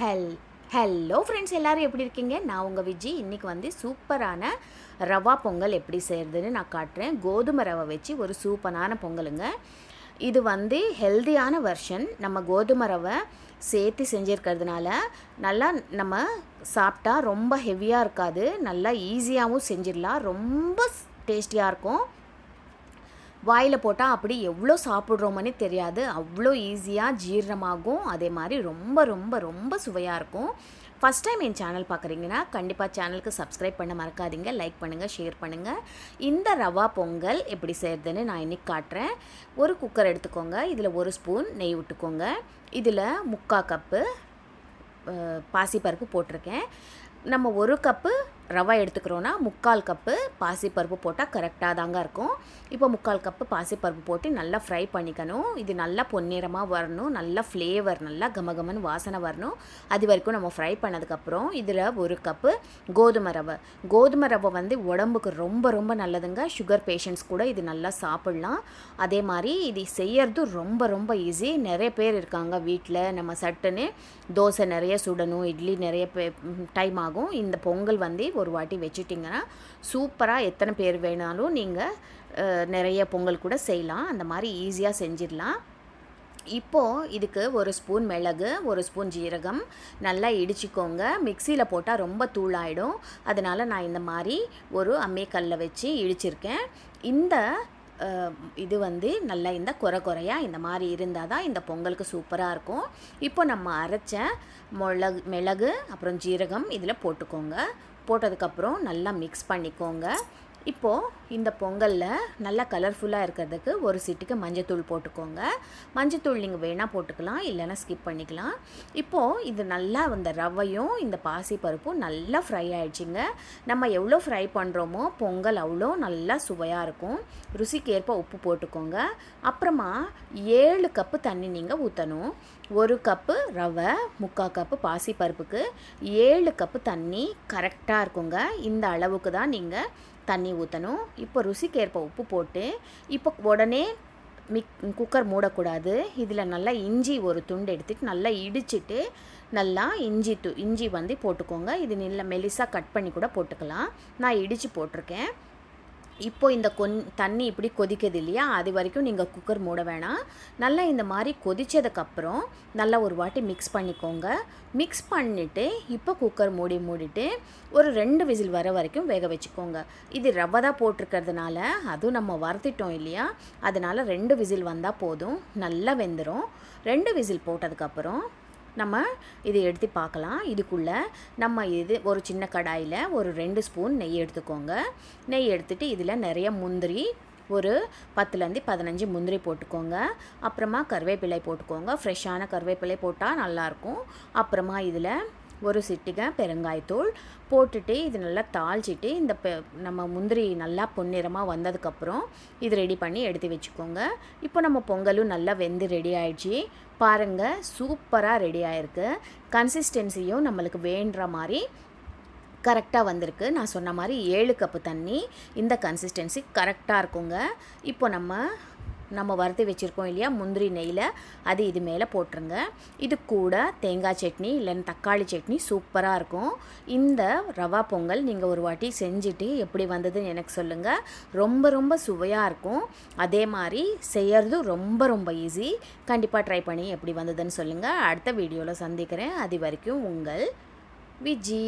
ஹெல் hello friends எல்லோரும் எப்படி இருக்கீங்க? நான் உங்கள் விஜி. இன்றைக்கி வந்து சூப்பரான ரவா பொங்கல் எப்படி செய்கிறதுன்னு நான் காட்டுறேன். கோதுமை ரவை வச்சு ஒரு சூப்பரான பொங்கலுங்க. இது வந்து ஹெல்தியான வெர்ஷன் நம்ம கோதுமை ரவை சேர்த்து செஞ்சுருக்கிறதுனால நல்லா நம்ம சாப்பிட்டா ரொம்ப ஹெவியாக இருக்காது. நல்லா ஈஸியாகவும் செஞ்சிடலாம். ரொம்ப டேஸ்டியாக இருக்கும். வாயில் போட்டால் அப்படி எவ்வளோ சாப்பிட்றோமனே தெரியாது. அவ்வளோ ஈஸியாக ஜீரணமாகும். அதே மாதிரி ரொம்ப ரொம்ப ரொம்ப சுவையாக இருக்கும். ஃபஸ்ட் டைம் என் சேனல் பார்க்குறீங்கன்னா கண்டிப்பாக சேனலுக்கு சப்ஸ்கிரைப் பண்ண மறக்காதீங்க. லைக் பண்ணுங்கள் ஷேர் பண்ணுங்கள் இந்த ரவா பொங்கல் எப்படி செய்கிறதுன்னு நான் இன்றைக்கி காட்டுறேன். ஒரு குக்கர் எடுத்துக்கோங்க. இதில் ஒரு ஸ்பூன் நெய் விட்டுக்கோங்க. இதில் முக்கால் கப்பு பாசிப்பருப்பு போட்டிருக்கேன். நம்ம ஒரு கப்பு ரவை எடுத்துக்கிறோன்னா முக்கால் கப்பு பாசிப்பருப்பு போட்டால் கரெக்டாக தாங்க இருக்கும். இப்போ முக்கால் கப்பு பாசிப்பருப்பு போட்டு நல்லா ஃப்ரை பண்ணிக்கணும். இது நல்லா பொன்னிறமாக வரணும். நல்லா ஃப்ளேவர் நல்லா கமகமன்னு வாசனை வரணும். அது வரைக்கும் நம்ம ஃப்ரை பண்ணதுக்கப்புறம் இதில் ஒரு கப்பு கோதுமை ரவை. கோதுமை ரவை வந்து உடம்புக்கு ரொம்ப ரொம்ப நல்லதுங்க. சுகர் பேஷண்ட்ஸ் கூட இது நல்லா சாப்பிட்லாம். அதே மாதிரி இது செய்யறது ரொம்ப ரொம்ப ஈஸி. நிறைய பேர் இருக்காங்க வீட்டில். நம்ம சட்டுன்னு தோசை நிறைய சுடணும். இட்லி நிறைய டைம் ஆகும். இந்த பொங்கல் வந்து ஒரு வாட்டி வச்சுட்டிங்கன்னா சூப்பராக எத்தனை பேர் வேணாலும் நீங்கள் நிறைய பொங்கல் கூட செய்யலாம். அந்த மாதிரி ஈஸியாக செஞ்சிடலாம். இப்போது இதுக்கு ஒரு ஸ்பூன் மிளகு ஒரு ஸ்பூன் ஜீரகம் நல்லா இடிச்சிக்கோங்க. மிக்சியில் போட்டால் ரொம்ப தூளாயிடும். அதனால் நான் இந்த மாதிரி ஒரு அம்மிக்கல்லில் வச்சு இடிச்சிருக்கேன். இந்த இது வந்து நல்லா இந்த குறை குறையாக இந்த மாதிரி இருந்தால் தான் இந்த பொங்கலுக்கு சூப்பராக இருக்கும். இப்போ நம்ம அரைச்ச மிளகு மிளகு அப்புறம் ஜீரகம் இதில் போட்டுக்கோங்க. போட்டதுக்கப்புறம் நல்லா மிக்ஸ் பண்ணிக்கோங்க. இப்போது இந்த பொங்கலில் நல்லா கலர்ஃபுல்லாக இருக்கிறதுக்கு ஒரு சிட்டுக்கு மஞ்சத்தூள் போட்டுக்கோங்க. மஞ்சத்தூள் நீங்கள் வேணால் போட்டுக்கலாம் இல்லைன்னா ஸ்கிப் பண்ணிக்கலாம். இப்போது இது நல்லா அந்த ரவையும் இந்த பாசி பருப்பும் நல்லா ஃப்ரை ஆகிடுச்சிங்க நம்ம எவ்வளோ ஃப்ரை பண்ணுறோமோ பொங்கல் அவ்வளோ நல்லா சுவையாக இருக்கும். ருசிக்கு ஏற்ப உப்பு போட்டுக்கோங்க. அப்புறமா ஏழு கப்பு தண்ணி நீங்கள் ஊற்றணும் ஒரு கப்பு ரவை முக்கால் கப்பு பாசி பருப்புக்கு ஏழு கப்பு தண்ணி கரெக்டாக இருக்குங்க. இந்த அளவுக்கு தான் நீங்கள் தண்ணி ஊற்றணும் இப்போ ருசிக்கேற்ப உப்பு போட்டு இப்போ உடனே மிக் குக்கர் மூடக்கூடாது. இதில் நல்லா இஞ்சி ஒரு துண்டு எடுத்துகிட்டு நல்லா இடிச்சிட்டு நல்லா இஞ்சி து இஞ்சி வந்து போட்டுக்கோங்க. இது நல்லா மெலிசாக கட் பண்ணி கூட போட்டுக்கலாம். நான் இடித்து போட்டிருக்கேன். இப்போ இந்த கொன் தண்ணி இப்படி கொதிக்குது இல்லையா? அது வரைக்கும் நீங்கள் குக்கர் மூட வேணாம். நல்லா இந்த மாதிரி கொதித்ததுக்கப்புறம் நல்லா ஒரு வாட்டி மிக்ஸ் பண்ணிக்கோங்க. மிக்ஸ் பண்ணிவிட்டு இப்போ குக்கர் மூடி மூடிட்டு ஒரு ரெண்டு விசில் வர வரைக்கும் வேக வச்சுக்கோங்க. இது ரவை தான் போட்டிருக்கிறதுனால அதுவும் நம்ம வறுத்திட்டோம் இல்லையா? அதனால் ரெண்டு விசில் வந்தால் போதும். நல்லா வெந்துடும் ரெண்டு விசில் போட்டதுக்கப்புறம் நம்ம இதை எடுத்து பார்க்கலாம். இதுக்குள்ளே நம்ம இது ஒரு சின்ன கடாயில் ஒரு ரெண்டு ஸ்பூன் நெய் எடுத்துக்கோங்க. நெய் எடுத்துகிட்டு இதில் நிறைய முந்திரி ஒரு பத்துலேருந்து பதினஞ்சு முந்திரி போட்டுக்கோங்க. அப்புறமா கருவேப்பிலை போட்டுக்கோங்க. ஃப்ரெஷ்ஷான கருவேப்பிலை போட்டால் நல்லாயிருக்கும் அப்புறமா இதில் ஒரு சிட்டிகை பெருங்காயத்தூள் போட்டுட்டு இது நல்லா தாளிச்சிட்டு இந்த பெ நம்ம முந்திரி நல்லா பொன்னிறமாக வந்ததுக்கப்புறம் இது ரெடி பண்ணி எடுத்து வச்சுக்கோங்க. இப்போ நம்ம பொங்கலும் நல்லா வெந்து ரெடி ஆயிடுச்சு. பாருங்கள் சூப்பராக ரெடி ஆயிருக்கு. கன்சிஸ்டன்சியும் நம்மளுக்கு வேண்டுற மாதிரி கரெக்டாக வந்திருக்கு. நான் சொன்ன மாதிரி ஏழு கப்பு தண்ணி இந்த கன்சிஸ்டன்சி கரெக்டாக இருக்குங்க. இப்போ நம்ம நம்ம வறுத்து வச்சுருக்கோம் இல்லையா? முந்திரி நெய்யில். அது இது மேலே போட்டுருங்க. இது கூட தேங்காய் சட்னி இல்லைன்னு தக்காளி சட்னி சூப்பராக இருக்கும். இந்த ரவா பொங்கல் நீங்கள் ஒரு வாட்டி செஞ்சுட்டு எப்படி வந்ததுன்னு எனக்கு சொல்லுங்கள் ரொம்ப ரொம்ப சுவையாக இருக்கும். அதே மாதிரி செய்யறது ரொம்ப ரொம்ப ஈஸி கண்டிப்பாக ட்ரை பண்ணி எப்படி வந்ததுன்னு சொல்லுங்கள் அடுத்த வீடியோவில் சந்திக்கிறேன். அது வரைக்கும் உங்கள் விஜி.